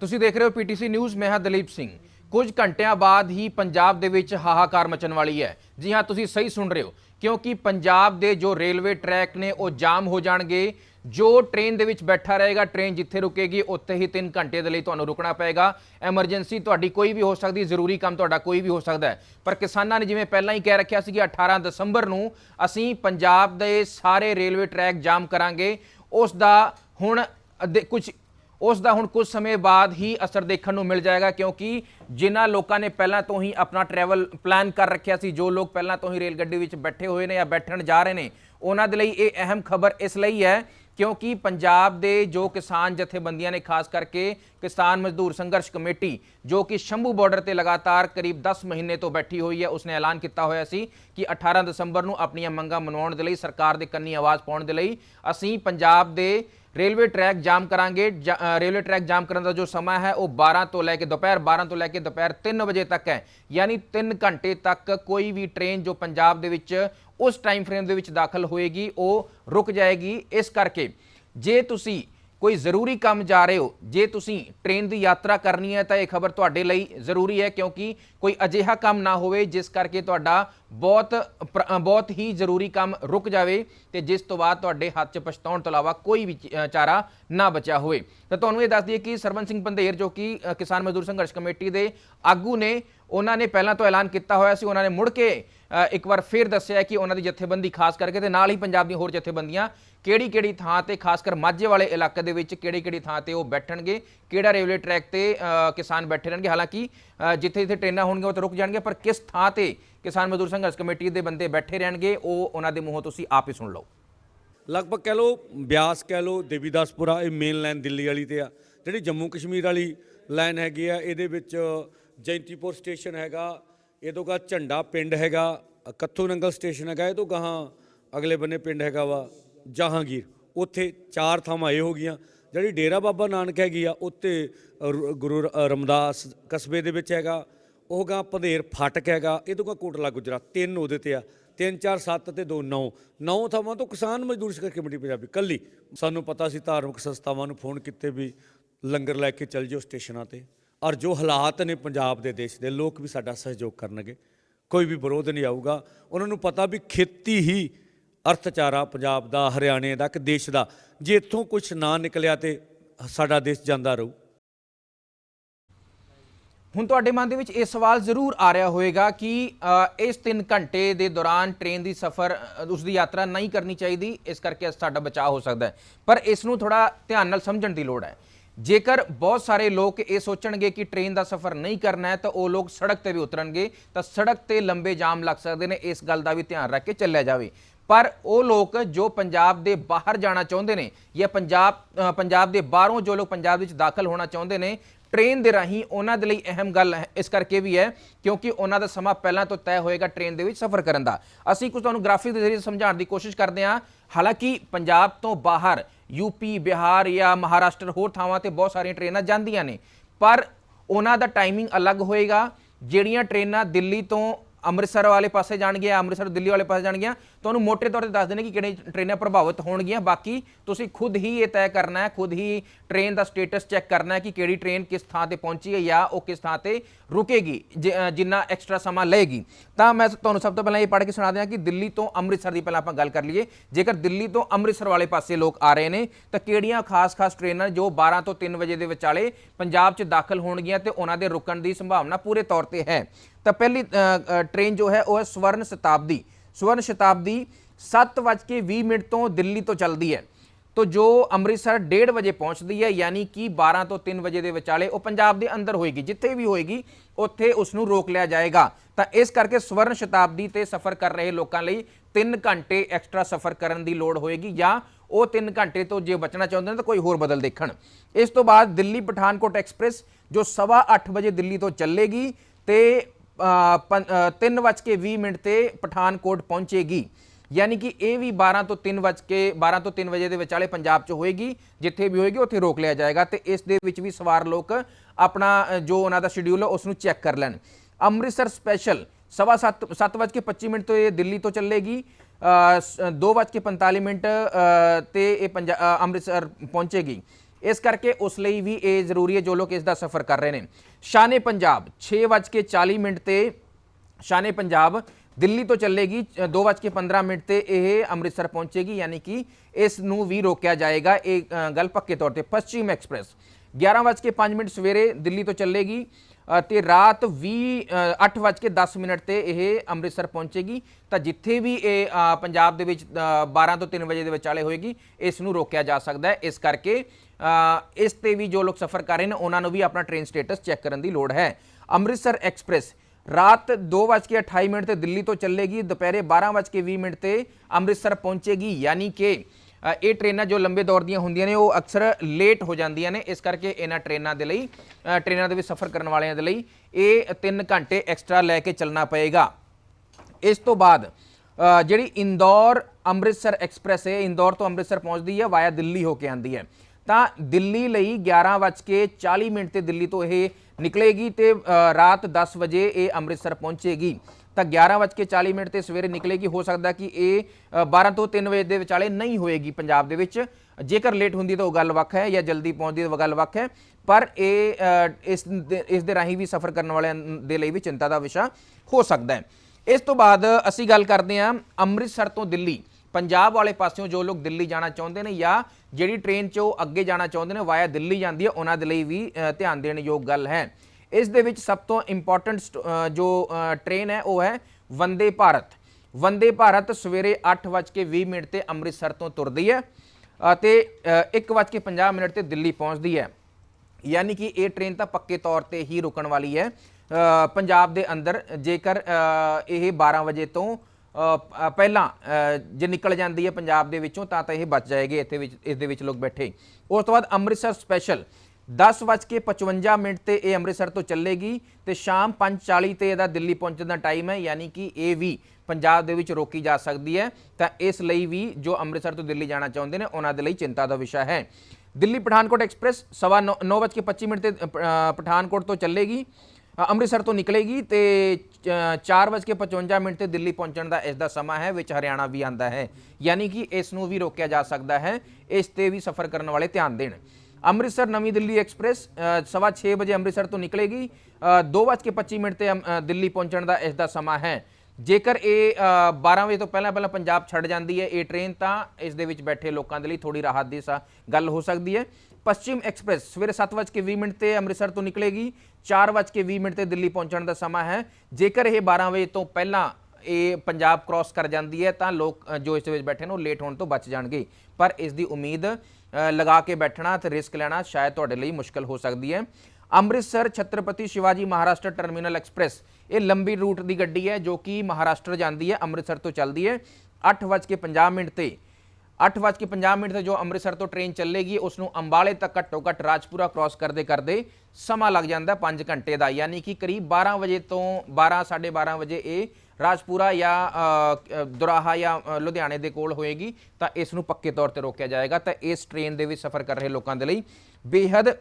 ਤੁਸੀਂ ਦੇਖ ਰਹੇ ਹੋ ਪੀਟੀਸੀ ਨਿਊਜ਼, ਮੈਂ ਹਾਂ ਦਲੀਪ ਸਿੰਘ। ਕੁਝ ਘੰਟਿਆਂ ਬਾਅਦ ਹੀ ਪੰਜਾਬ ਦੇ ਵਿੱਚ ਹਾਹਾਕਾਰ ਮਚਣ ਵਾਲੀ ਹੈ। ਜੀ ਹਾਂ, ਤੁਸੀਂ ਸਹੀ ਸੁਣ ਰਹੇ ਹੋ, ਕਿਉਂਕਿ ਪੰਜਾਬ ਦੇ ਜੋ ਰੇਲਵੇ ਟਰੈਕ ਨੇ, ਉਹ ਜਾਮ ਹੋ ਜਾਣਗੇ। ਜੋ ਟ੍ਰੇਨ ਦੇ ਵਿੱਚ ਬੈਠਾ ਰਹੇਗਾ, ਟ੍ਰੇਨ ਜਿੱਥੇ ਰੁਕੇਗੀ, ਉੱਥੇ ਹੀ 3 ਘੰਟੇ ਦੇ ਲਈ ਤੁਹਾਨੂੰ ਰੁਕਣਾ ਪਏਗਾ। ਐਮਰਜੈਂਸੀ ਤੁਹਾਡੀ ਕੋਈ ਵੀ ਹੋ ਸਕਦੀ, ਜ਼ਰੂਰੀ ਕੰਮ ਤੁਹਾਡਾ ਕੋਈ ਵੀ ਹੋ ਸਕਦਾ ਹੈ। ਪਰ ਕਿਸਾਨਾਂ ਨੇ ਜਿਵੇਂ ਪਹਿਲਾਂ ਹੀ ਕਹਿ ਰੱਖਿਆ ਸੀ ਕਿ 18 ਦਸੰਬਰ ਨੂੰ ਅਸੀਂ ਪੰਜਾਬ ਦੇ ਸਾਰੇ ਰੇਲਵੇ ਟਰੈਕ ਜਾਮ ਕਰਾਂਗੇ। ਉਸ ਦਾ ਹੁਣ ਕੁਝ ਉਸ ਦਾ ਹੁਣ ਕੁਝ ਸਮੇਂ ਬਾਅਦ ਹੀ ਅਸਰ ਦੇਖਣ ਨੂੰ ਮਿਲ ਜਾਏਗਾ, ਕਿਉਂਕਿ ਜਿਨ੍ਹਾਂ ਲੋਕਾਂ ਨੇ ਪਹਿਲਾਂ ਤੋਂ ਹੀ ਆਪਣਾ ਟਰੈਵਲ ਪਲਾਨ ਕਰ ਰੱਖਿਆ ਸੀ, ਜੋ ਲੋਕ ਪਹਿਲਾਂ ਤੋਂ ਹੀ ਰੇਲ ਗੱਡੀ ਵਿੱਚ ਬੈਠੇ ਹੋਏ ਨੇ ਜਾਂ ਬੈਠਣ ਜਾ ਰਹੇ ਨੇ, ਉਹਨਾਂ ਦੇ ਲਈ ਇਹ ਅਹਿਮ ਖਬਰ ਇਸ ਲਈ ਹੈ, ਕਿਉਂਕਿ ਪੰਜਾਬ ਦੇ ਜੋ ਕਿਸਾਨ ਜਥੇਬੰਦੀਆਂ ਨੇ, ਖਾਸ ਕਰਕੇ ਕਿਸਾਨ ਮਜ਼ਦੂਰ ਸੰਘਰਸ਼ ਕਮੇਟੀ, ਜੋ ਕਿ ਸ਼ੰਭੂ ਬਾਰਡਰ ਤੇ ਲਗਾਤਾਰ ਕਰੀਬ 10 ਮਹੀਨੇ ਤੋਂ ਬੈਠੀ ਹੋਈ ਹੈ, ਉਸਨੇ ਐਲਾਨ ਕੀਤਾ ਹੋਇਆ ਸੀ ਕਿ 18 ਦਸੰਬਰ ਨੂੰ ਆਪਣੀਆਂ ਮੰਗਾਂ ਮਨਾਉਣ ਦੇ ਲਈ, ਸਰਕਾਰ ਦੇ ਕੰਨੀ ਆਵਾਜ਼ ਪਾਉਣ ਦੇ ਲਈ, ਅਸੀਂ ਪੰਜਾਬ ਦੇ ਰੇਲਵੇ ਟਰੈਕ ਜਾਮ ਕਰਾਂਗੇ। ਜਾ- ਰੇਲਵੇ ਟਰੈਕ ਜਾਮ ਕਰਨ ਦਾ ਜੋ ਸਮਾਂ ਹੈ, ਉਹ 12 ਤੋਂ ਲੈ ਕੇ ਦੁਪਹਿਰ 12 ਤੋਂ ਲੈ ਕੇ ਦੁਪਹਿਰ 3 ਵਜੇ ਤੱਕ ਹੈ। ਯਾਨੀ 3 ਘੰਟੇ ਤੱਕ ਕੋਈ ਵੀ ਟ੍ਰੇਨ ਜੋ ਪੰਜਾਬ ਦੇ ਵਿੱਚ ਉਸ ਟਾਈਮ ਫਰੇਮ ਦੇ ਵਿੱਚ ਦਾਖਲ ਹੋਏਗੀ, ਉਹ ਰੁਕ ਜਾਏਗੀ। ਇਸ ਕਰਕੇ ਜੇ ਤੁਸੀਂ ਕੋਈ ਜ਼ਰੂਰੀ ਕੰਮ ਜਾ ਰਹੇ ਹੋ, ਜੇ ਤੁਸੀਂ ਟ੍ਰੇਨ ਦੀ ਯਾਤਰਾ ਕਰਨੀ ਹੈ ਤਾਂ ਇਹ ਖਬਰ ਤੁਹਾਡੇ ਲਈ ਜ਼ਰੂਰੀ ਹੈ ਕਿਉਂਕਿ ਕੋਈ ਅਜਿਹਾ ਕੰਮ ਨਾ ਹੋਵੇ ਜਿਸ ਕਰਕੇ ਤੁਹਾਡਾ ਬਹੁਤ ਪ੍ਰ- ਬਹੁਤ ਹੀ ਜ਼ਰੂਰੀ ਕੰਮ ਰੁਕ ਜਾਵੇ ਤੇ ਜਿਸ ਤੋਂ ਬਾਅਦ ਤੁਹਾਡੇ ਹੱਥ 'ਚ ਪਛਤਾਉਣ ਤੋਂ ਇਲਾਵਾ ਕੋਈ ਵੀ ਚਾਰਾ ਨਾ ਬਚਿਆ ਹੋਵੇ। ਤਾਂ ਤੁਹਾਨੂੰ ਇਹ ਦੱਸ ਦਈਏ ਕਿ ਸਰਵਨ ਸਿੰਘ ਪੰਧੇਰ ਜੋ ਕਿ ਕਿਸਾਨ ਮਜ਼ਦੂਰ ਸੰਘਰਸ਼ ਕਮੇਟੀ ਦੇ ਆਗੂ ਨੇ, ਉਹਨਾਂ ਨੇ ਪਹਿਲਾਂ ਤੋਂ ਐਲਾਨ ਕੀਤਾ ਹੋਇਆ ਸੀ, ਉਹਨਾਂ ਨੇ ਮੁੜ ਕੇ ਇੱਕ ਵਾਰ ਫਿਰ ਦੱਸਿਆ ਕਿ ਉਹਨਾਂ ਦੀ ਜਥੇਬੰਦੀ ਖਾਸ ਕਰਕੇ ਤੇ ਨਾਲ ਹੀ ਪੰਜਾਬ ਦੀਆਂ ਹੋਰ ਜਥੇਬੰਦੀਆਂ ਕਿਹੜੀ ਕਿਹੜੀ ਥਾਂ ਤੇ, ਖਾਸ ਕਰ ਮਾਝੇ ਵਾਲੇ ਇਲਾਕੇ ਦੇ ਵਿੱਚ ਕਿਹੜੀ ਕਿਹੜੀ ਥਾਂ ਤੇ ਉਹ ਬੈਠਣਗੇ, ਕਿਹੜਾ ਰੇਲਵੇ ਟਰੈਕ ਤੇ ਕਿਸਾਨ ਬੈਠੇ ਰਹਿਣਗੇ। ਹਾਲਾਂਕਿ ਜਿੱਥੇ ਜਿੱਥੇ ਟ੍ਰੇਨਾਂ ਹੋਣਗੀਆਂ ਉੱਥੇ ਰੁਕ ਜਾਣਗੀਆਂ, ਪਰ ਕਿਸ ਥਾਂ ਤੇ ਕਿਸਾਨ ਮਜ਼ਦੂਰ ਸੰਘਰਸ਼ ਕਮੇਟੀ ਦੇ ਬੰਦੇ ਬੈਠੇ ਰਹਿਣਗੇ, ਉਹ ਉਹਨਾਂ ਦੇ ਮੂੰਹੋਂ ਤੁਸੀਂ ਆਪ ਹੀ ਸੁਣ ਲਓ। ਲਗਭਗ ਕਹਿ ਲਓ, ਬਿਆਸ ਕਹਿ ਲਓ, ਦੇਵੀਦਾਸਪੁਰਾ, ਇਹ ਮੇਨ ਲਾਈਨ ਦਿੱਲੀ ਵਾਲੀ ਤੇ ਆ। ਜਿਹੜੀ ਜੰਮੂ ਕਸ਼ਮੀਰ ਵਾਲੀ ਲਾਈਨ ਹੈਗੀ ਆ, ਇਹਦੇ ਵਿੱਚ ਜੈਂਤੀਪੁਰ ਸਟੇਸ਼ਨ ਹੈਗਾ ਇਹ ਤੋਂ ਗਾ ਝੰਡਾ ਪਿੰਡ ਹੈਗਾ ਕੱਥੂ ਨੰਗਲ ਸਟੇਸ਼ਨ ਹੈਗਾ, ਇਹ ਤੋਂ ਗਾਹਾਂ ਅਗਲੇ ਬੰਨੇ ਪਿੰਡ ਹੈਗਾ ਵਾ ਜਹਾਂਗੀਰ। ਉੱਥੇ ਚਾਰ ਥਾਵਾਂ ਇਹ ਹੋ ਗਈਆਂ। ਜਿਹੜੀ ਡੇਰਾ ਬਾਬਾ ਨਾਨਕ ਹੈਗੀ ਆ ਉੱਤੇ ਰ- ਗੁਰੂ ਰ- ਰਮਦਾਸ ਕਸਬੇ ਦੇ ਵਿੱਚ ਹੈਗਾ। ਉਹ ਗਾ ਪੰਧੇਰ ਫਾਟਕ ਹੈਗਾ, ਇਹ ਤੋਂ ਗਾ ਕੋਟਲਾ ਗੁਜਰਾ ਤਿੰਨ ਉਹਦੇ ਤੇ ਆ। 3 4 7 ਤੇ 2 9 9 ਥਾਵਾਂ ਤੋਂ ਕਿਸਾਨ ਮਜ਼ਦੂਰ ਸੰਘਰਸ਼ ਕਮੇਟੀ ਪੰਜਾਬੀ। ਕੱਲੀ। ਸਾਨੂੰ ਪਤਾ ਸੀ ਧਾਰਮਿਕ ਸੰਸਥਾਵਾਂ ਨੂੰ ਫੋਨ ਕੀਤੇ ਵੀ ਲੰਗਰ ਲੈ ਕੇ ਚੱਲ ਜਿਓ ਸਟੇਸ਼ਨਾਂ ਤੇ। ਔਰ ਜੋ ਹਾਲਾਤ ਨੇ ਪੰਜਾਬ ਦੇ ਦੇਸ਼ ਦੇ ਲੋਕ ਵੀ ਸਾਡਾ ਸਹਿਯੋਗ ਕਰਨਗੇ। ਕੋਈ ਵੀ ਵਿਰੋਧ ਨਹੀਂ ਆਊਗਾ। ਉਹਨਾਂ ਨੂੰ ਪਤਾ ਵੀ ਖੇਤੀ ਹੀ ਅਰਥਚਾਰਾ ਪੰਜਾਬ ਦਾ ਹਰਿਆਣੇ ਦਾ ਕਿ ਦੇਸ਼ ਦਾ। ਜੇ ਇੱਥੋਂ ਕੁਝ ਨਾ ਨਿਕਲਿਆ ਤੇ ਸਾਡਾ ਦੇਸ਼ ਜਾਂਦਾ ਰਹੂ। ਹੁਣ ਤੁਹਾਡੇ ਮਨ ਦੇ ਵਿੱਚ ਇਹ ਸਵਾਲ ਜ਼ਰੂਰ ਆ ਰਿਹਾ ਹੋਵੇਗਾ ਕਿ ਇਸ 3 ਘੰਟੇ ਦੇ ਦੌਰਾਨ ਟ੍ਰੇਨ ਦੀ ਸਫ਼ਰ ਅ, ਉਸ ਦੀ ਯਾਤਰਾ ਨਹੀਂ ਕਰਨੀ ਚਾਹੀਦੀ। ਇਸ ਕਰਕੇ ਸਾਡਾ ਬਚਾਅ ਹੋ ਸਕਦਾ ਹੈ। ਪਰ ਇਸ ਨੂੰ ਥੋੜਾ ਧਿਆਨ ਨਾਲ ਸਮਝਣ ਦੀ ਲੋੜ ਹੈ। ਜੇਕਰ ਬਹੁਤ ਸਾਰੇ ਲੋਕ ਇਹ ਸੋਚਣਗੇ ਕਿ ਟ੍ਰੇਨ ਦਾ ਸਫ਼ਰ ਨਹੀਂ ਕਰਨਾ ਹੈ, ਤਾਂ ਉਹ ਲੋਕ ਸੜਕ ਤੇ ਵੀ ਉਤਰਨਗੇ, ਤਾਂ ਸੜਕ ਤੇ ਲੰਬੇ ਜਾਮ ਲੱਗ ਸਕਦੇ ਨੇ, ਇਸ ਗੱਲ ਦਾ ਵੀ ਧਿਆਨ ਰੱਖ ਕੇ ਚੱਲਿਆ ਜਾਵੇ। ਪਰ ਉਹ ਲੋਕ ਜੋ ਪੰਜਾਬ ਦੇ ਬਾਹਰ ਜਾਣਾ ਚਾਹੁੰਦੇ ਨੇ ਜਾਂ ਪੰਜਾਬ ਪੰਜਾਬ ਦੇ ਬਾਹਰੋਂ ਜੋ ਲੋਕ ਪੰਜਾਬ ਵਿੱਚ ਦਾਖਲ ਹੋਣਾ ਚਾਹੁੰਦੇ ਨੇ ਟ੍ਰੇਨ ਦੇ ਰਾਹੀਂ ਉਹਨਾਂ ਦੇ ਲਈ ਅਹਿਮ ਗੱਲ ਹੈ- ਇਸ ਕਰਕੇ ਵੀ ਹੈ, ਕਿਉਂਕਿ ਉਹਨਾਂ ਦਾ ਸਮਾਂ ਪਹਿਲਾਂ ਤੋਂ ਤੈਅ ਹੋਏਗਾ ਟ੍ਰੇਨ ਦੇ ਵਿੱਚ ਸਫ਼ਰ ਕਰਨ ਦਾ। ਅਸੀਂ ਕੁਝ ਤੁਹਾਨੂੰ ਗ੍ਰਾਫਿਕ ਦੇ ਜ਼ਰੀਏ ਸਮਝਾਉਣ ਦੀ ਕੋਸ਼ਿਸ਼ ਕਰਦੇ ਹਾਂ। ਹਾਲਾਂਕਿ ਪੰਜਾਬ ਤੋਂ ਬਾਹਰ ਯੂਪੀ ਬਿਹਾਰ ਜਾਂ ਮਹਾਰਾਸ਼ਟਰ ਹੋਰ ਥਾਵਾਂ ਤੇ ਬਹੁਤ ਸਾਰੀਆਂ ਟ੍ਰੇਨਾਂ ਜਾਂਦੀਆਂ ਨੇ। ਪਰ ਉਹਨਾਂ ਦਾ ਟਾਈਮਿੰਗ ਅਲੱਗ ਹੋਏਗਾ। ਜਿਹੜੀਆਂ ਟ੍ਰੇਨਾਂ ਦਿੱਲੀ ਤੋਂ ਅੰਮ੍ਰਿਤਸਰ ਵਾਲੇ ਪਾਸੇ ਜਾਣਗੀਆਂ, ਅੰਮ੍ਰਿਤਸਰ ਦਿੱਲੀ ਵਾਲੇ ਪਾਸੇ ਜਾਣਗੀਆਂ ਤੁਹਾਨੂੰ ਮੋٹے ਤੌਰ ਤੇ ਦੱਸ ਦੇਣੇ ਕਿ ਕਿਹੜੀਆਂ ਟ੍ਰੇਨਾਂ ਪ੍ਰਭਾਵਿਤ ਹੋਣਗੀਆਂ। ਬਾਕੀ ਤੁਸੀਂ ਖੁਦ ਹੀ ਇਹ ਤੈਅ ਕਰਨਾ ਹੈ, ਖੁਦ ਹੀ ਟ੍ਰੇਨ ਦਾ ਸਟੇਟਸ ਚੈੱਕ ਕਰਨਾ ਹੈ ਕਿ ਕਿਹੜੀ ਟ੍ਰੇਨ ਕਿਸ ਥਾਂ ਤੇ ਪਹੁੰਚੀ ਹੈ ਜਾਂ ਉਹ ਕਿਸ ਥਾਂ ਤੇ ਰੁਕੇਗੀ, ਜਿ- ਜਿੰਨਾ ਐਕਸਟਰਾ ਸਮਾਂ ਲਏਗੀ। ਤਾਂ ਮੈਂ ਤੁਹਾਨੂੰ ਸਭ ਤੋਂ ਪਹਿਲਾਂ ਇਹ ਪੜ੍ਹ ਕੇ ਸੁਣਾ ਦਿਆਂ ਕਿ ਦਿੱਲੀ ਤੋਂ ਅੰਮ੍ਰਿਤਸਰ ਦੀ ਪਹਿਲਾਂ ਆਪਾਂ ਗੱਲ ਕਰ ਲਈਏ। ਜੇਕਰ ਦਿੱਲੀ ਤੋਂ ਅੰਮ੍ਰਿਤਸਰ ਵਾਲੇ ਪਾਸੇ ਲੋਕ ਆ ਰਹੇ ਨੇ, ਤਾਂ ਕਿਹੜੀਆਂ ਖਾਸ-ਖਾਸ ਟ੍ਰੇਨਾਂ ਜੋ 12 ਤੋਂ 3 ਵਜੇ ਦੇ ਵਿਚਾਲੇ ਪੰਜਾਬ 'ਚ ਦਾਖਲ ਹੋਣਗੀਆਂ ਤੇ ਉਹਨਾਂ ਦੇ ਰੁਕਣ ਦੀ ਸੰਭਾਵਨਾ ਪੂਰੇ ਤੌਰ ਤੇ ਹੈ। ਤਾਂ ਪਹਿਲੀ ਅ, ਟ੍ਰੇਨ ਜੋ ਹੈ ਉਹ ਹੈ ਸਵਰਨ ਸ਼ਤਾਬਦੀ। ਸਵਰਨ ਸ਼ਤਾਬਦੀ 7:20 ਮਿੰਟ ਤੋਂ ਦਿੱਲੀ ਤੋਂ ਚੱਲਦੀ ਹੈ। ਤੋ ਜੋ ਅੰਮ੍ਰਿਤਸਰ 1:30 ਵਜੇ ਪਹੁੰਚਦੀ ਹੈ ਯਾਨੀ ਕਿ 12 ਤੋਂ 3 ਵਜੇ ਦੇ ਵਿਚਾਲੇ ਉਹ ਪੰਜਾਬ ਦੇ ਅੰਦਰ ਹੋਏਗੀ। ਜਿੱਥੇ ਵੀ ਹੋਏਗੀ ਉੱਥੇ ਉਸ ਨੂੰ ਰੋਕ ਲਿਆ ਜਾਏਗਾ। ਤਾਂ ਇਸ ਕਰਕੇ ਸਵਰਨ ਸ਼ਤਾਬਦੀ ਤੇ ਸਫ਼ਰ ਕਰ ਰਹੇ ਲੋਕਾਂ ਲਈ 3 ਘੰਟੇ ਐਕਸਟਰਾ ਸਫ਼ਰ ਕਰਨ ਦੀ ਲੋੜ ਹੋਏਗੀ ਜਾਂ ਉਹ 3 ਘੰਟੇ ਤੋਂ ਜੇ ਬਚਣਾ ਚਾਹੁੰਦੇ ਨੇ ਤਾਂ ਕੋਈ ਹੋਰ ਬਦਲ ਦੇਖਣ। ਇਸ ਤੋਂ ਬਾਅਦ ਦਿੱਲੀ ਪਠਾਨਕੋਟ ਐਕਸਪ੍ਰੈਸ ਜੋ 8:30 ਵਜੇ ਦਿੱਲੀ ਤੋਂ ਚੱਲੇਗੀ ਤੇ 3:20 ਮਿੰਟ ਤੇ ਪਠਾਨਕੋਟ ਪਹੁੰਚੇਗੀ। ਯਾਨੀ ਕਿ ਇਹ ਵੀ 12 ਤੋਂ 3 ਵਜ ਕੇ 12 ਤੋਂ 3 ਵਜੇ ਦੇ ਵਿਚਾਲੇ ਪੰਜਾਬ 'ਚ ਹੋਏਗੀ ਜਿੱਥੇ ਵੀ ਹੋਏਗੀ ਉੱਥੇ ਰੋਕ ਲਿਆ ਜਾਏਗਾ ਤੇ ਇਸ ਦੇ ਵਿੱਚ ਵੀ ਸਵਾਰ ਲੋਕ ਆਪਣਾ ਜੋ ਉਹਨਾਂ ਦਾ ਸ਼ਡਿਊਲ ਹੈ ਉਸ ਨੂੰ ਚੈੱਕ ਕਰ ਲੈਣ। ਅੰਮ੍ਰਿਤਸਰ ਸਪੈਸ਼ਲ ਸਵਾ ਸੱਤ ਸੱਤ ਵੱਜ ਕੇ 25 ਮਿੰਟ ਤੋਂ ਇਹ ਦਿੱਲੀ ਤੋਂ ਚੱਲੇਗੀ ਅ, ਸ- ਦੋ ਵੱਜ ਕੇ 45 ਮਿੰਟ ਤੇ ਇਹ ਪੰਜਾ- ਅੰਮ੍ਰਿਤਸਰ ਪਹੁੰਚੇਗੀ। ਇਸ ਕਰਕੇ ਉਸ ਲਈ ਵੀ ਇਹ ਜ਼ਰੂਰੀ ਹੈ ਜੋ ਲੋਕ ਇਸ ਦਾ ਸਫ਼ਰ ਕਰ ਰਹੇ ਨੇ। ਸ਼ਾਨੇ ਪੰਜਾਬ 6:40 ਮਿੰਟ ਤੇ ਸ਼ਾਨੇ ਪੰਜਾਬ, ਦਿੱਲੀ ਤੋਂ ਚੱਲੇਗੀ 2:15 ਮਿੰਟ ਤੇ ਇਹ ਅੰਮ੍ਰਿਤਸਰ ਪਹੁੰਚੇਗੀ, ਯਾਨੀ ਕਿ ਇਸ ਨੂੰ ਵੀ ਰੋਕਿਆ ਜਾਏਗਾ। ਇਹ ਗੱਲ ਪੱਕੇ ਤੌਰ ਤੇ ਪশ্চিਮ ਐਕਸਪ੍ਰੈਸ। 11:05 ਮਿੰਟ ਸਵੇਰੇ ਦਿੱਲੀ ਤੋਂ ਚੱਲੇਗੀ ਤੇ ਰਾਤ 20 8:10 ਮਿੰਟ ਤੇ ਇਹ ਅੰਮ੍ਰਿਤਸਰ ਪਹੁੰਚੇਗੀ। ਤਾਂ ਜਿੱਥੇ ਵੀ ਇਹ ਪੰਜਾਬ ਦੇ ਵਿੱਚ ਅ, 12 ਤੋਂ 3 ਵਜੇ ਦੇ ਵਿਚਾਲੇ ਹੋਏਗੀ ਇਸ ਨੂੰ ਰੋਕਿਆ ਜਾ ਸਕਦਾ ਹੈ। ਇਸ ਕਰਕੇ ਇਸ ਤੇ ਵੀ ਜੋ ਲੋਕ ਸਫ਼ਰ ਕਰ ਰਹੇ ਨੇ ਉਹਨਾਂ ਨੂੰ ਵੀ ਆਪਣਾ ਟ੍ਰੇਨ ਸਟੇਟਸ ਚੈੱਕ ਕਰਨ ਦੀ ਲੋੜ ਹੈ। ਅੰਮ੍ਰਿਤਸਰ ਐਕਸਪ੍ਰੈਸ ਰਾਤ 2:28 ਮਿੰਟ ਤੇ ਦਿੱਲੀ ਤੋਂ ਚੱਲੇਗੀ ਦੁਪਹਿਰੇ 12:20 ਮਿੰਟ ਤੇ ਅੰਮ੍ਰਿਤਸਰ ਪਹੁੰਚੇਗੀ ਯਾਨੀ ਕਿ ਇਹ ਟ੍ਰੇਨਾਂ ਜੋ ਲੰਬੇ ਦੌਰ ਦੀਆਂ ਹੁੰਦੀਆਂ ਨੇ ਉਹ ਅਕਸਰ ਲੇਟ ਹੋ ਜਾਂਦੀਆਂ ਨੇ। ਇਸ ਕਰਕੇ ਇਹਨਾਂ ਟ੍ਰੇਨਾਂ ਦੇ ਲਈ ਅ, ਟ੍ਰੇਨਾਂ ਦੇ ਵਿੱਚ ਸਫ਼ਰ ਕਰਨ ਵਾਲਿਆਂ ਦੇ ਲਈ ਇਹ 3 ਘੰਟੇ ਐਕਸਟਰਾ ਲੈ ਕੇ ਚੱਲਣਾ ਪਏਗਾ। ਇਸ ਤੋਂ ਬਾਅਦ ਜਿਹੜੀ ਇੰਦੌਰ ਅੰਮ੍ਰਿਤਸਰ ਐਕਸਪ੍ਰੈਸ ਹੈ ਇੰਦੌਰ ਤੋਂ ਅੰਮ੍ਰਿਤਸਰ ਪਹੁੰਚਦੀ ਹੈ ਵਾਇਆ ਦਿੱਲੀ ਹੋ ਕੇ ਆਂਦੀ ਹੈ। ਤਾਂ ਦਿੱਲੀ ਲਈ 11:40 ਮਿੰਟ ਤੇ ਦਿੱਲੀ ਤੋਂ ਇਹ ਨਿਕਲੇਗੀ ਤੇ ਰਾਤ 10 ਵਜੇ ਇਹ ਅੰਮ੍ਰਿਤਸਰ ਪਹੁੰਚੇਗੀ। ਤਾਂ 11:40 ਮਿੰਟ ਤੇ ਸਵੇਰੇ ਨਿਕਲੇਗੀ। ਹੋ ਸਕਦਾ ਕਿ ਇਹ ਅ, 12 ਤੋਂ 3 ਵਜੇ ਦੇ ਵਿਚਾਲੇ ਨਹੀਂ ਹੋਏਗੀ ਪੰਜਾਬ ਦੇ ਵਿੱਚ। ਜੇਕਰ ਲੇਟ ਹੁੰਦੀ ਤਾਂ ਉਹ ਗੱਲ ਵੱਖ ਹੈ ਜਾਂ ਜਲਦੀ ਪਹੁੰਚਦੀ ਤਾਂ ਗੱਲ ਵੱਖ ਹੈ। ਪਰ ਇਹ ਇਸ ਦੇ- ਇਸ ਦੇ ਰਾਹੀਂ ਵੀ ਸਫ਼ਰ ਕਰਨ ਵਾਲਿਆਂ ਦੇ ਲਈ ਵੀ ਚਿੰਤਾ ਦਾ ਵਿਸ਼ਾ ਹੋ ਸਕਦਾ ਹੈ। ਇਸ ਤੋਂ ਬਾਅਦ ਅਸੀਂ ਗੱਲ ਕਰਦੇ ਹਾਂ ਅੰਮ੍ਰਿਤਸਰ ਤੋਂ ਦਿੱਲੀ। ਪੰਜਾਬ ਵਾਲੇ ਪਾਸਿਓਂ ਜੋ ਲੋਕ ਦਿੱਲੀ ਜਾਣਾ ਚਾਹੁੰਦੇ ਨੇ ਜਾਂ ਜਿਹੜੀ ਟ੍ਰੇਨ 'ਚ ਉਹ ਅੱਗੇ ਜਾਣਾ ਚਾਹੁੰਦੇ ਨੇ ਵਾਇਆ ਦਿੱਲੀ ਜਾਂਦੀ ਹੈ ਉਹਨਾਂ ਦੇ ਲਈ ਵੀ ਧਿਆਨ ਦੇਣ ਯੋਗ ਗੱਲ ਹੈ। ਇਸ ਦੇ ਵਿੱਚ ਸਭ ਤੋਂ ਇੰਪੋਰਟੈਂਟ ਜੋ ਅ, ਟ੍ਰੇਨ ਹੈ ਉਹ ਹੈ ਵੰਦੇ ਭਾਰਤ। ਵੰਦੇ ਭਾਰਤ ਸਵੇਰੇ 8:20 ਮਿੰਟ ਤੇ ਅੰਮ੍ਰਿਤਸਰ ਤੋਂ ਤੁਰਦੀ ਹੈ ਅਤੇ 1:50 ਮਿੰਟ ਤੇ ਦਿੱਲੀ ਪਹੁੰਚਦੀ ਹੈ। ਯਾਨੀ ਕਿ ਇਹ ਟ੍ਰੇਨ ਤਾਂ ਪੱਕੇ ਤੌਰ ਤੇ ਹੀ ਰੁਕਣ ਵਾਲੀ ਹੈ। ਪੰਜਾਬ ਦੇ ਅੰਦਰ ਜੇਕਰ ਇਹ 12 ਵਜੇ ਤੋਂ ਪਹਿਲਾਂ ਜੇ ਨਿਕਲ ਜਾਂਦੀ ਹੈ ਪੰਜਾਬ ਦੇ ਵਿੱਚੋਂ ਤਾਂ ਤਾਂ ਇਹ ਬਚ ਜਾਏਗੀ ਇੱਥੇ ਵਿੱਚ ਇਸ ਦੇ ਵਿੱਚ ਲੋਕ ਬੈਠੇ। ਉਸ ਤੋਂ ਬਾਅਦ ਅੰਮ੍ਰਿਤਸਰ ਸਪੈਸ਼ਲ 10:55 ਮਿੰਟ ਤੇ ਇਹ ਅੰਮ੍ਰਿਤਸਰ ਤੋਂ ਚੱਲੇਗੀ ਤੇ ਸ਼ਾਮ 5:40 ਤੇ ਇਹਦਾ ਦਿੱਲੀ ਪਹੁੰਚਣ ਦਾ ਟਾਈਮ ਹੈ ਯਾਨੀ ਕਿ ਇਹ ਵੀ ਪੰਜਾਬ ਦੇ ਵਿੱਚ ਰੋਕੀ ਜਾ ਸਕਦੀ ਹੈ। ਤਾਂ ਇਸ ਲਈ ਵੀ ਜੋ ਅੰਮ੍ਰਿਤਸਰ ਤੋਂ ਦਿੱਲੀ ਜਾਣਾ ਚਾਹੁੰਦੇ ਨੇ ਉਹਨਾਂ ਦੇ ਲਈ ਚਿੰਤਾ ਦਾ ਵਿਸ਼ਾ ਹੈ। ਦਿੱਲੀ ਪਠਾਨਕੋਟ ਐਕਸਪ੍ਰੈਸ ਸਵਾ 9:25 ਮਿੰਟ ਤੇ ਅ, ਪ- ਅ, ਪਠਾਨਕੋਟ ਤੋਂ ਚੱਲੇਗੀ ਅੰਮ੍ਰਿਤਸਰ ਤੋਂ ਨਿਕਲੇਗੀ ਤੇ 4:55 ਮਿੰਟ ਤੇ ਦਿੱਲੀ ਪਹੁੰਚਣ ਦਾ ਇਸ ਦਾ ਸਮਾਂ ਹੈ ਵਿੱਚ ਹਰਿਆਣਾ ਵੀ ਆਂਦਾ ਹੈ। ਯਾਨੀ ਕਿ ਇਸ ਨੂੰ ਵੀ ਰੋਕਿਆ ਜਾ ਸਕਦਾ ਹੈ ਇਸ ਤੇ ਵੀ ਸਫ਼ਰ ਕਰਨ ਵਾਲੇ ਧਿਆਨ ਦੇਣ। ਅੰਮ੍ਰਿਤਸਰ ਨਵੀਂ ਦਿੱਲੀ ਐਕਸਪ੍ਰੈਸ ਸਵਾ 6 ਵਜੇ ਅੰਮ੍ਰਿਤਸਰ ਤੋਂ ਨਿਕਲੇਗੀ। 2:25 ਮਿੰਟ ਤੇ ਅ, ਦਿੱਲੀ ਪਹੁੰਚਣ ਦਾ ਇਸ ਦਾ ਸਮਾਂ ਹੈ। ਜੇਕਰ ਇਹ ਅ, 12 ਵਜੇ ਤੋਂ ਪਹਿਲਾਂ ਪਹਿਲਾਂ ਪੰਜਾਬ ਛੱਡ ਜਾਂਦੀ ਹੈ ਇਹ ਟ੍ਰੇਨ ਤਾਂ ਇਸ ਦੇ ਵਿੱਚ ਬੈਠੇ ਲੋਕਾਂ ਦੇ ਲਈ ਥੋੜੀ ਰਾਹਤ ਦੀ ਸਾ ਗੱਲ ਹੋ ਸਕਦੀ ਹੈ। ਪশ্ਚਿਮ ਐਕਸਪ੍ਰੈਸ ਸਵੇਰੇ 7:20 ਮਿੰਟ ਤੇ ਅੰਮ੍ਰਿਤਸਰ ਤੋਂ ਨਿਕਲੇਗੀ 4:20 ਮਿੰਟ ਤੇ ਦਿੱਲੀ ਪਹੁੰਚਣ ਦਾ ਸਮਾਂ ਹੈ। ਜੇਕਰ ਇਹ 12 ਵਜੇ ਤੋਂ ਪਹਿਲਾਂ ਇਹ ਪੰਜਾਬ ਕ੍ਰਾਸ ਕਰ ਜਾਂਦੀ ਹੈ ਤਾਂ ਲੋਕ ਜੋ ਇਸ ਦੇ ਵਿੱਚ ਬੈਠੇ ਨੇ ਉਹ ਲੇਟ ਹੋਣ ਤੋਂ ਬਚ ਜਾਣਗੇ। ਪਰ ਇਸ ਦੀ ਉਮੀਦ ਲਗਾ ਕੇ ਬੈਠਣਾ ਤੇ ਰਿਸਕ ਲੈਣਾ ਸ਼ਾਇਦ ਤੁਹਾਡੇ ਲਈ ਮੁਸ਼ਕਲ ਹੋ ਸਕਦੀ ਹੈ। Amritsar Chhatrapati Shivaji Maharashtra terminal express. ਇਹ ਲੰਬੀ ਰੂਟ ਦੀ ਗੱਡੀ ਹੈ ਜੋ ਕਿ ਮਹਾਰਾਸ਼ਟਰ ਜਾਂਦੀ ਹੈ, ਅੰਮ੍ਰਿਤਸਰ ਤੋਂ ਚੱਲਦੀ ਹੈ। 8:50 ਮਿੰਟ ਤੇ 8:50 ਮਿੰਟ ਤੇ ਜੋ ਅੰਮ੍ਰਿਤਸਰ ਤੋਂ ਟ੍ਰੇਨ ਚੱਲੇਗੀ ਉਸ ਨੂੰ ਅੰਬਾਲੇ ਤੱਕ ਘੱਟੋ ਘੱਟ ਰਾਜਪੁਰਾ ਕ੍ਰਾਸ ਕਰਦੇ ਕਰਦੇ ਸਮਾਂ ਲੱਗ ਜਾਂਦਾ 5 ਘੰਟੇ ਦਾ, ਯਾਨੀ ਕਿ ਕਰੀਬ 12 ਵਜੇ ਤੋਂ 12 12:30 ਵਜੇ ਇਹ ਰਾਜਪੁਰਾ ਜਾਂ ਦੁਰਾਹਾ ਜਾਂ ਲੁਧਿਆਣੇ ਦੇ ਕੋਲ ਹੋਏਗੀ, ਤਾਂ ਇਸ ਨੂੰ ਪੱਕੇ ਤੌਰ ਤੇ ਰੋਕਿਆ ਜਾਏਗਾ। ਤਾਂ ਇਸ ਟ੍ਰੇਨ ਦੇ ਵਿੱਚ ਸਫ਼ਰ ਕਰ ਰਹੇ ਲੋਕਾਂ ਦੇ ਲਈ ਬੇहद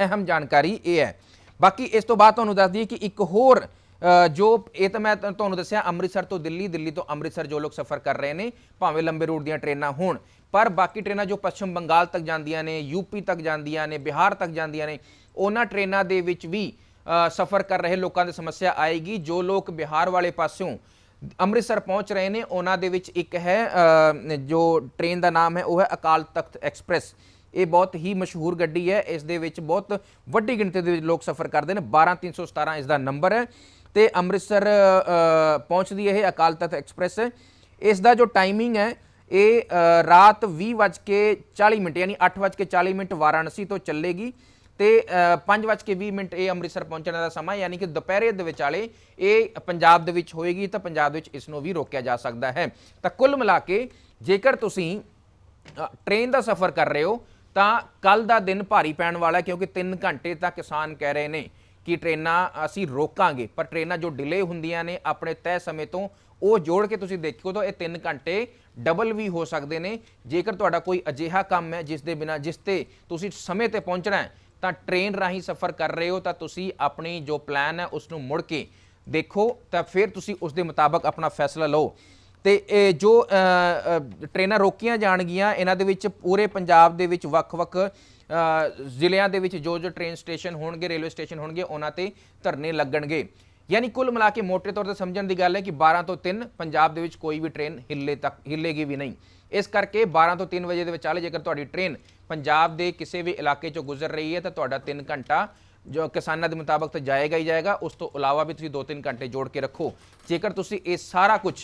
ਅਹਿਮ ਜਾਣਕਾਰੀ ਇਹ ਹੈ। ਬਾਕੀ ਇਸ ਤੋਂ ਬਾਅਦ ਤੁਹਾਨੂੰ ਦੱਸ ਦਈਏ ਕਿ ਇੱਕ ਹੋਰ ਜੋ, ਇਹ ਤਾਂ ਮੈਂ ਤੁਹਾਨੂੰ ਦੱਸਿਆ, ਅੰਮ੍ਰਿਤਸਰ ਤੋਂ ਦਿੱਲੀ ਦਿੱਲੀ ਤੋਂ ਅੰਮ੍ਰਿਤਸਰ ਜੋ ਲੋਕ ਸਫ਼ਰ ਕਰ ਰਹੇ ਨੇ, ਭਾਵੇਂ ਲੰਬੇ ਰੂਟ ਦੀਆਂ ਟ੍ਰੇਨਾਂ ਹੋਣ, ਪਰ ਬਾਕੀ ਟ੍ਰੇਨਾਂ ਜੋ ਪੱਛਮ ਬੰਗਾਲ ਤੱਕ ਜਾਂਦੀਆਂ ਨੇ ਯੂਪੀ ਤੱਕ ਜਾਂਦੀਆਂ ਨੇ, ਬਿਹਾਰ ਤੱਕ ਜਾਂਦੀਆਂ ਨੇ, ਉਹਨਾਂ ਟ੍ਰੇਨਾਂ ਦੇ ਵਿੱਚ ਵੀ ਸਫ਼ਰ ਕਰ ਰਹੇ ਲੋਕਾਂ ਦੀ ਸਮੱਸਿਆ ਆਏਗੀ। ਜੋ ਲੋਕ ਬਿਹਾਰ ਵਾਲੇ ਪਾਸਿਓਂ ਅੰਮ੍ਰਿਤਸਰ ਪਹੁੰਚ ਰਹੇ ਨੇ ਉਹਨਾਂ ਦੇ ਵਿੱਚ ਇੱਕ ਹੈ ਜੋ ਟ੍ਰੇਨ ਦਾ ਨਾਮ ਹੈ ਉਹ ਹੈ ਅਕਾਲ ਤਖਤ ਐਕਸਪ੍ਰੈਸ। ਇਹ ਬਹੁਤ ਹੀ ਮਸ਼ਹੂਰ ਗੱਡੀ ਹੈ। ਇਸ ਦੇ ਵਿੱਚ ਬਹੁਤ ਵੱਡੀ ਗਿਣਤੀ ਦੇ ਵਿੱਚ ਲੋਕ ਸਫ਼ਰ ਕਰਦੇ ਨੇ। 12317 ਇਸ ਦਾ ਨੰਬਰ ਹੈ ਤੇ ਅੰਮ੍ਰਿਤਸਰ ਪਹੁੰਚਦੀ ਇਹ ਅਕਾਲ ਤਖਤ ਐਕਸਪ੍ਰੈਸ। ਇਸ ਦਾ ਜੋ ਟਾਈਮਿੰਗ ਹੈ ਇਹ ਅ, ਰਾਤ 20:40 ਮਿੰਟ ਯਾਨੀ 8:40 ਮਿੰਟ ਵਾਰਾਣਸੀ ਤੋਂ ਚੱਲੇਗੀ। ਤੇ 5:20 ਮਿੰਟ ਇਹ ਅੰਮ੍ਰਿਤਸਰ ਪਹੁੰਚਣ ਦਾ ਸਮਾਂ ਯਾਨੀ ਕਿ ਦੁਪਹਿਰੇ ਦੇ ਵਿਚਾਲੇ ਇਹ ਪੰਜਾਬ ਦੇ ਵਿੱਚ ਹੋਏਗੀ ਤਾਂ ਪੰਜਾਬ ਦੇ ਵਿੱਚ ਇਸ ਨੂੰ ਵੀ ਰੋਕਿਆ ਜਾ ਸਕਦਾ ਹੈ। ਤਾਂ ਕੁੱਲ ਮਿਲਾ ਕੇ ਜੇਕਰ ਤੁਸੀਂ ਅ, ਟ੍ਰੇਨ ਦਾ ਸਫ਼ਰ ਕਰ ਰਹੇ ਹੋ ਤਾਂ ਕੱਲ ਦਾ ਦਿਨ ਭਾਰੀ ਪੈਣ ਵਾਲਾ ਕਿਉਂਕਿ 3 ਘੰਟੇ ਤਾਂ ਕਿਸਾਨ ਕਹਿ ਰਹੇ ਨੇ ਕਿ ਟ੍ਰੇਨਾਂ ਅਸੀਂ ਰੋਕਾਂਗੇ ਪਰ ਟ੍ਰੇਨਾਂ ਜੋ ਡਿਲੇ ਹੁੰਦੀਆਂ ਨੇ ਆਪਣੇ ਤੈਅ ਸਮੇਂ ਤੋਂ ਉਹ ਜੋੜ ਕੇ ਤੁਸੀਂ ਦੇਖੋ ਤਾਂ ਇਹ 3 ਘੰਟੇ ਡਬਲ ਵੀ ਹੋ ਸਕਦੇ ਨੇ। ਜੇਕਰ ਤੁਹਾਡਾ ਕੋਈ ਅਜਿਹਾ ਕੰਮ ਹੈ ਜਿਸ ਦੇ ਬਿਨਾ ਜਿਸ ਤੇ ਤੁਸੀਂ ਸਮੇਂ ਤੇ ਪਹੁੰਚਣਾ ਹੈ ਤਾਂ ਟ੍ਰੇਨ ਰਾਹੀਂ ਸਫ਼ਰ ਕਰ ਰਹੇ ਹੋ ਤਾਂ ਤੁਸੀਂ ਆਪਣੀ ਜੋ ਪਲਾਨ ਹੈ ਉਸ ਨੂੰ ਮੁੜ ਕੇ ਦੇਖੋ ਤਾਂ ਫਿਰ ਤੁਸੀਂ ਉਸ ਦੇ ਮੁਤਾਬਕ ਆਪਣਾ ਫੈਸਲਾ ਲਓ। ਤੇ ਇਹ ਜੋ ਅ, ਟ੍ਰੇਨਾਂ ਰੋਕੀਆਂ ਜਾਣਗੀਆਂ ਇਹਨਾਂ ਦੇ ਵਿੱਚ ਪੂਰੇ ਪੰਜਾਬ ਦੇ ਵਿੱਚ ਵੱਖ-ਵੱਖ ਜ਼ਿਲ੍ਹਿਆਂ ਦੇ ਵਿੱਚ ਜੋ ਜੋ ਟ੍ਰੇਨ ਸਟੇਸ਼ਨ ਹੋਣਗੇ ਰੇਲਵੇ ਸਟੇਸ਼ਨ ਹੋਣਗੇ ਉਹਨਾਂ ਤੇ ਧਰਨੇ ਲੱਗਣਗੇ। ਯਾਨੀ ਕੁੱਲ ਮਿਲਾ ਕੇ ਮੋਟੇ ਤੌਰ ਤੇ ਸਮਝਣ ਦੀ ਗੱਲ ਹੈ ਕਿ 12 ਤੋਂ 3 ਪੰਜਾਬ ਦੇ ਵਿੱਚ ਕੋਈ ਵੀ ਟ੍ਰੇਨ ਹਿੱਲੇ ਤੱਕ ਹਿੱਲੇਗੀ ਵੀ ਨਹੀਂ। ਇਸ ਕਰਕੇ 12 ਤੋਂ 3 ਵਜੇ ਦੇ ਵਿਚਾਲੇ ਜੇਕਰ ਤੁਹਾਡੀ ਟ੍ਰੇਨ ਪੰਜਾਬ ਦੇ ਕਿਸੇ ਵੀ ਇਲਾਕੇ ਚੋਂ ਗੁਜ਼ਰ ਰਹੀ ਹੈ ਤਾਂ ਤੁਹਾਡਾ 3 ਘੰਟਾ ਜੋ ਕਿਸਾਨਾਂ ਦੇ ਮੁਤਾਬਕ ਤਾਂ ਜਾਏਗਾ ਹੀ ਜਾਏਗਾ। ਉਸ ਤੋਂ ਇਲਾਵਾ ਵੀ ਤੁਸੀਂ 2-3 ਘੰਟੇ ਜੋੜ ਕੇ ਰੱਖੋ। ਜੇਕਰ ਤੁਸੀਂ ਇਹ ਸਾਰਾ ਕੁਝ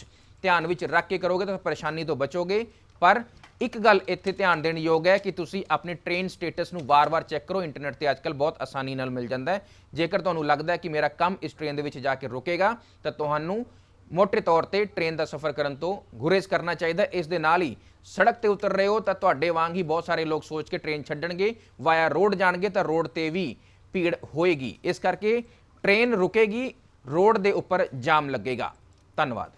ਧਿਆਨ ਵਿੱਚ ਰੱਖ ਕੇ ਕਰੋਗੇ ਤਾਂ ਪਰੇਸ਼ਾਨੀ ਤੋਂ ਬਚੋਗੇ। ਪਰ ਇੱਕ ਗੱਲ ਇੱਥੇ ਧਿਆਨ ਦੇਣ ਯੋਗ ਹੈ ਕਿ ਤੁਸੀਂ ਆਪਣੇ ਟ੍ਰੇਨ ਸਟੇਟਸ ਨੂੰ ਵਾਰ-ਵਾਰ ਚੈੱਕ ਕਰੋ। ਇੰਟਰਨੈਟ ਤੇ ਅੱਜਕੱਲ ਬਹੁਤ ਆਸਾਨੀ ਨਾਲ ਮਿਲ ਜਾਂਦਾ ਹੈ। ਜੇਕਰ ਤੁਹਾਨੂੰ ਲੱਗਦਾ ਹੈ ਕਿ ਮੇਰਾ ਕੰਮ ਇਸ ਟ੍ਰੇਨ ਦੇ ਵਿੱਚ ਜਾ ਕੇ ਰੁਕੇਗਾ, ਤਾਂ ਤੁਹਾਨੂੰ ਮੋਟੇ ਤੌਰ ਤੇ ਟ੍ਰੇਨ ਦਾ ਸਫ਼ਰ ਕਰਨ ਤੋਂ ਗੁਰੇਜ਼ ਕਰਨਾ ਚਾਹੀਦਾ ਇਸ ਦੇ ਨਾਲ ਹੀ ਸੜਕ ਤੇ ਉਤਰ ਰਹੇ ਹੋ ਤਾਂ ਤੁਹਾਡੇ ਵਾਂਗ ਹੀ ਬਹੁਤ ਸਾਰੇ ਲੋਕ ਸੋਚ ਕੇ ਟ੍ਰੇਨ ਛੱਡਣਗੇ ਵਾਇਆ ਰੋਡ ਜਾਣਗੇ ਤਾਂ ਰੋਡ ਤੇ ਵੀ ਭੀੜ ਹੋਏਗੀ। ਇਸ ਕਰਕੇ ਟ੍ਰੇਨ ਰੁਕੇਗੀ ਰੋਡ ਦੇ ਉੱਪਰ ਜਾਮ ਲੱਗੇਗਾ। ਧੰਨਵਾਦ।